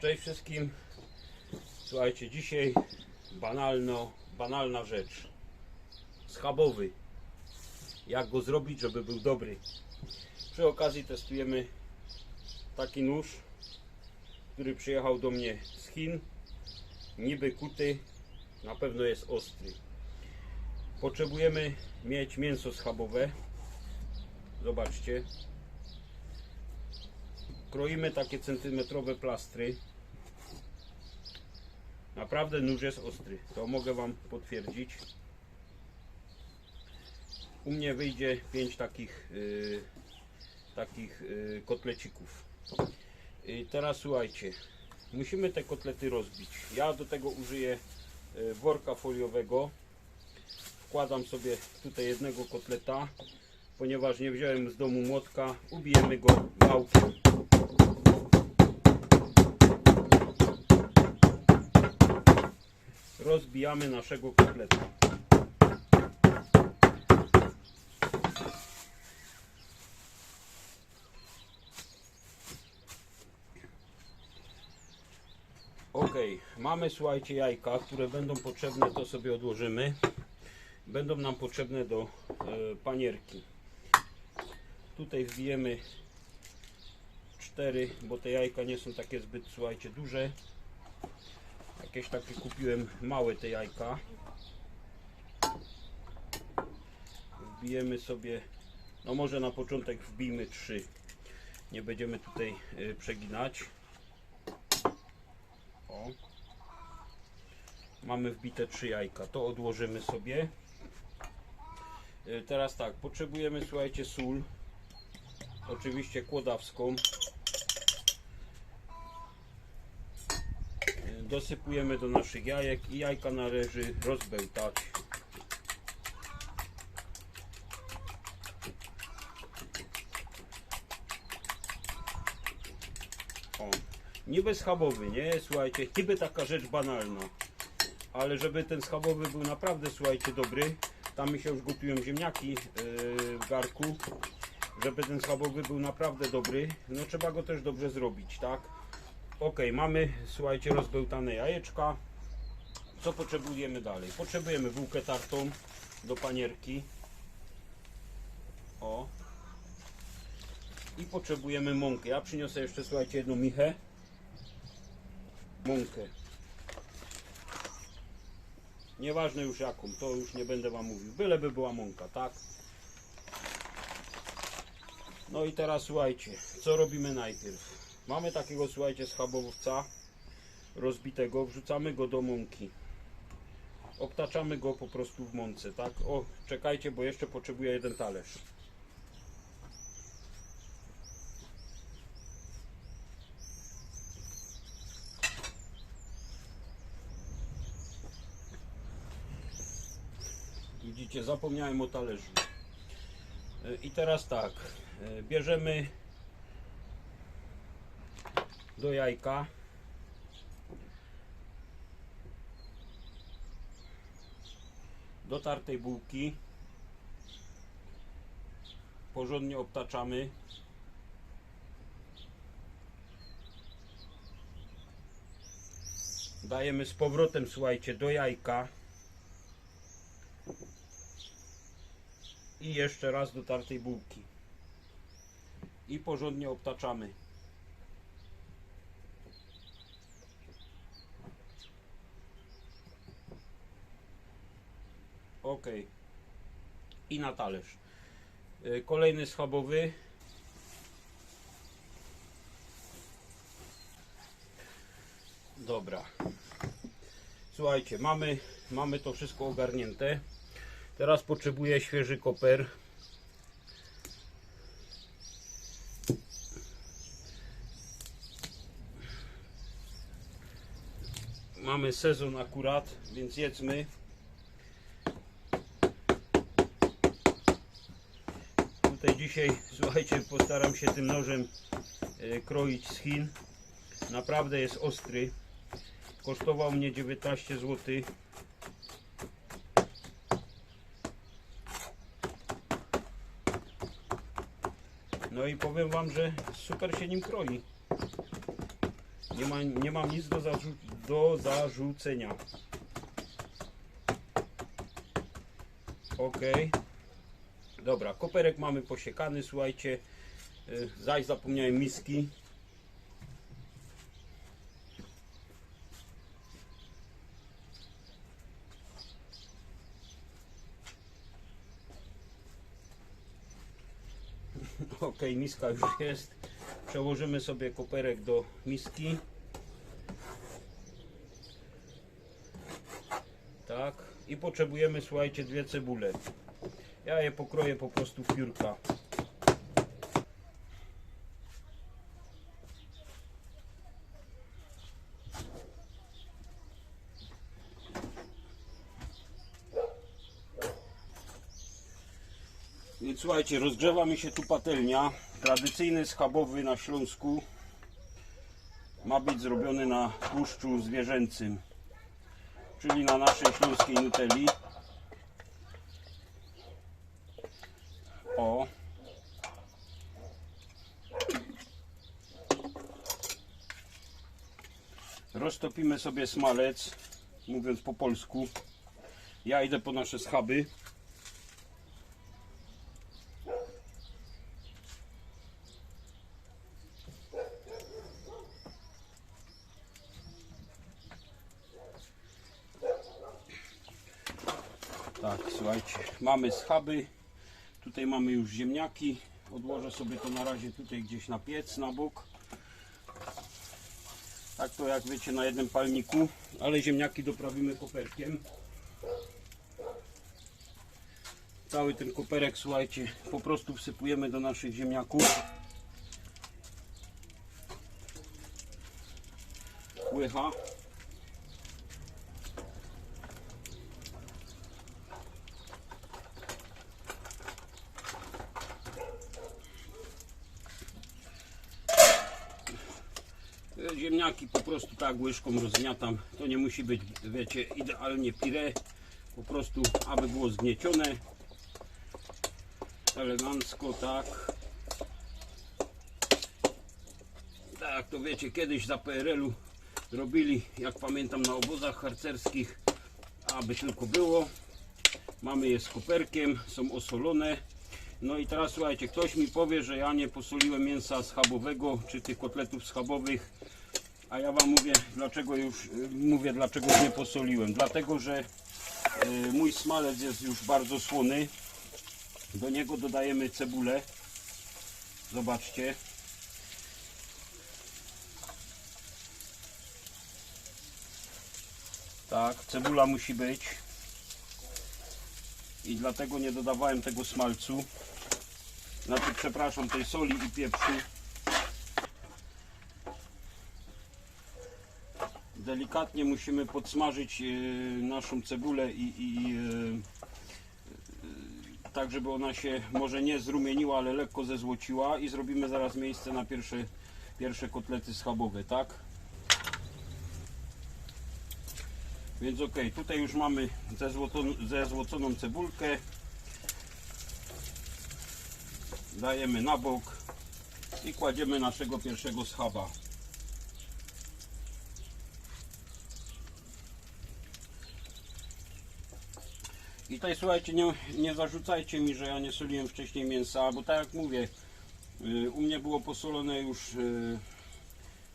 Cześć wszystkim. Słuchajcie, dzisiaj banalno, banalna rzecz. Schabowy. Jak go zrobić, żeby był dobry. Przy okazji testujemy taki nóż, który przyjechał do mnie z Chin. Niby kuty, na pewno jest ostry. Potrzebujemy mieć mięso schabowe. Zobaczcie. Kroimy takie centymetrowe plastry. Naprawdę nóż jest ostry. To mogę Wam potwierdzić. U mnie wyjdzie 5 takich, yy, takich yy, kotlecików. I teraz słuchajcie. Musimy te kotlety rozbić. Ja do tego użyję yy, worka foliowego. Wkładam sobie tutaj jednego kotleta. Ponieważ nie wziąłem z domu młotka, ubijemy go wałkiem. Rozbijamy naszego kotleta. Ok, mamy słuchajcie jajka, które będą potrzebne, to sobie odłożymy. Będą nam potrzebne do e, panierki. Tutaj wbijemy cztery, bo te jajka nie są takie zbyt, słuchajcie, duże. Jakieś takie kupiłem małe te jajka. Wbijemy sobie, no może na początek wbijmy trzy. Nie będziemy tutaj y, przeginać. O. Mamy wbite trzy jajka. To odłożymy sobie. Y, Teraz tak, potrzebujemy słuchajcie sól. Oczywiście kłodawską. Dosypujemy do naszych jajek i jajka należy rozbełtać. O, niby schabowy, nie? Słuchajcie, niby taka rzecz banalna, ale żeby ten schabowy był naprawdę, słuchajcie, dobry, tam się już gotują ziemniaki yy, w garku, żeby ten schabowy był naprawdę dobry, no trzeba go też dobrze zrobić, tak? Ok, mamy, słuchajcie, rozbełtane jajeczka. Co potrzebujemy dalej? Potrzebujemy bułkę tartą do panierki. O. I potrzebujemy mąkę. Ja przyniosę jeszcze, słuchajcie, jedną michę. Mąkę. Nieważne już jaką, to już nie będę Wam mówił. Byleby była mąka, tak? No i teraz słuchajcie, co robimy najpierw? Mamy takiego, słuchajcie, schabowca rozbitego, wrzucamy go do mąki. Obtaczamy go po prostu w mące, tak? O, czekajcie, bo jeszcze potrzebuję jeden talerz. Widzicie, zapomniałem o talerzu. E, I teraz tak, e, bierzemy do jajka. Do tartej bułki. Porządnie obtaczamy. Dajemy z powrotem, słuchajcie, do jajka. I jeszcze raz do tartej bułki. I porządnie obtaczamy. Ok. I na talerz. Y, Kolejny schabowy. Dobra. Słuchajcie, mamy, mamy to wszystko ogarnięte. Teraz potrzebuję świeży koper. Mamy sezon akurat, więc jedzmy. Tutaj dzisiaj, słuchajcie, postaram się tym nożem e, kroić z Chin. Naprawdę jest ostry. Kosztował mnie 19 zł. No i powiem Wam, że super się nim kroi. Nie, ma, nie mam nic do, zarzu do zarzucenia. Ok. Dobra, koperek mamy posiekany, słuchajcie. Y, Zaś zapomniałem miski. Ok, miska już jest. Przełożymy sobie koperek do miski. Tak. I potrzebujemy, słuchajcie, dwie cebule. Ja je pokroję po prostu w piórka. Więc słuchajcie, rozgrzewa mi się tu patelnia. Tradycyjny schabowy na Śląsku. Ma być zrobiony na tłuszczu zwierzęcym, czyli na naszej śląskiej nutelli. O. Roztopimy sobie smalec, mówiąc po polsku. Ja idę po nasze schaby. Tak, słuchajcie, mamy schaby. Tutaj mamy już ziemniaki. Odłożę sobie to na razie tutaj gdzieś na piec, na bok. Tak to jak wiecie na jednym palniku, ale ziemniaki doprawimy koperkiem. Cały ten koperek, słuchajcie, po prostu wsypujemy do naszych ziemniaków. Łycha. Ziemniaki po prostu tak łyżką rozgniatam. To nie musi być, wiecie, idealnie pire. Po prostu, aby było zgniecione. Elegancko, tak. Tak, to wiecie, kiedyś za PRL-u robili, jak pamiętam, na obozach harcerskich, aby tylko było. Mamy je z koperkiem, są osolone. No i teraz słuchajcie, ktoś mi powie, że ja nie posoliłem mięsa schabowego, czy tych kotletów schabowych, a ja wam mówię, dlaczego już y, mówię, dlaczego nie posoliłem. Dlatego, że y, mój smalec jest już bardzo słony. Do niego dodajemy cebulę. Zobaczcie. Tak, cebula musi być. I dlatego nie dodawałem tego smalcu. Znaczy, przepraszam, tej soli i pieprzu. Delikatnie musimy podsmażyć e, naszą cebulę i, i e, e, tak, żeby ona się może nie zrumieniła, ale lekko zezłociła i zrobimy zaraz miejsce na pierwsze, pierwsze kotlety schabowe, tak? Więc ok, tutaj już mamy zezłoconą, zezłoconą cebulkę. Dajemy na bok i kładziemy naszego pierwszego schaba. I tutaj słuchajcie, nie, nie zarzucajcie mi, że ja nie soliłem wcześniej mięsa, bo tak jak mówię, y, u mnie było posolone już, y,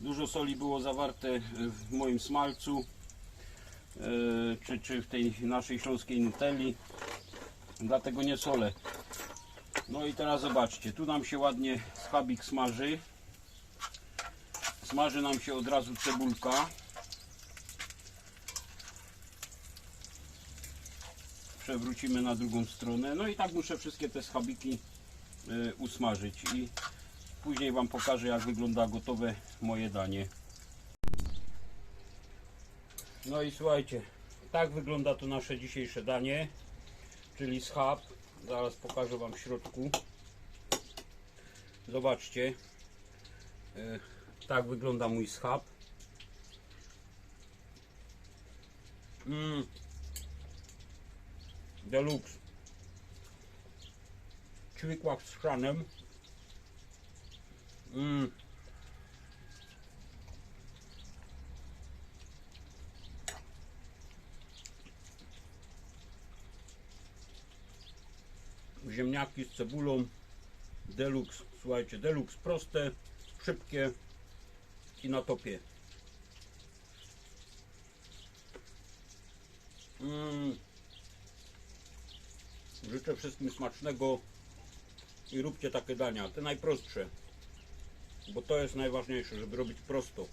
dużo soli było zawarte y, w moim smalcu, czy, czy w tej naszej śląskiej nutelli, dlatego nie solę. No i teraz zobaczcie, tu nam się ładnie schabik smaży, smaży nam się od razu cebulka. przewrócimy na drugą stronę. No i tak muszę wszystkie te schabiki y, usmażyć i później Wam pokażę jak wygląda gotowe moje danie. No i słuchajcie, tak wygląda to nasze dzisiejsze danie, czyli schab. Zaraz pokażę Wam w środku. Zobaczcie, y, tak wygląda mój schab. Mm. Deluxe. Ćwikłak z chrzanem. Mm. Ziemniaki z cebulą. Deluxe, słuchajcie, deluxe proste, szybkie i na topie. Mm. Życzę wszystkim smacznego i róbcie takie dania, te najprostsze. Bo to jest najważniejsze, żeby robić prosto.